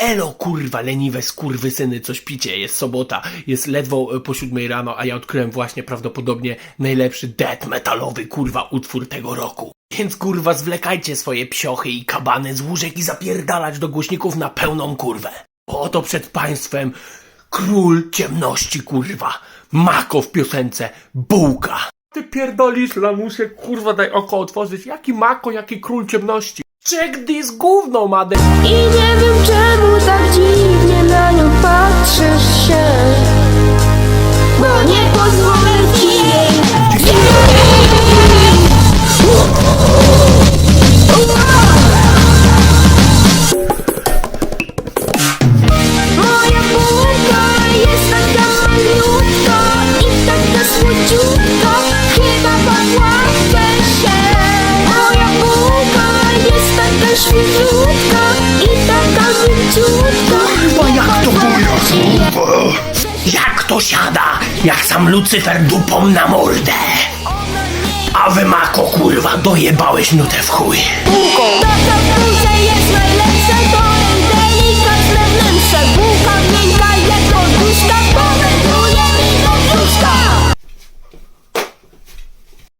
Elo kurwa, leniwe syny, coś picie, jest sobota, jest ledwo e, po siódmej rano, a ja odkryłem właśnie prawdopodobnie najlepszy death metalowy kurwa utwór tego roku. Więc kurwa zwlekajcie swoje psiochy i kabany z łóżek i zapierdalać do głośników na pełną kurwę. Oto przed państwem król ciemności kurwa, Mako w piosence, bułka. Ty pierdolisz lamusie, kurwa daj oko otworzyć, jaki Mako, jaki król ciemności. Check this gówno, madem. I nie wiem czemu tak dziwnie na świeżutka i taka mięciutka Kurwa, jak to jej- kurwa. Jak to siada, jak sam Lucyfer dupą na mordę. A wy Mako, kurwa, dojebałeś nutę w chuj. To co w bułce jest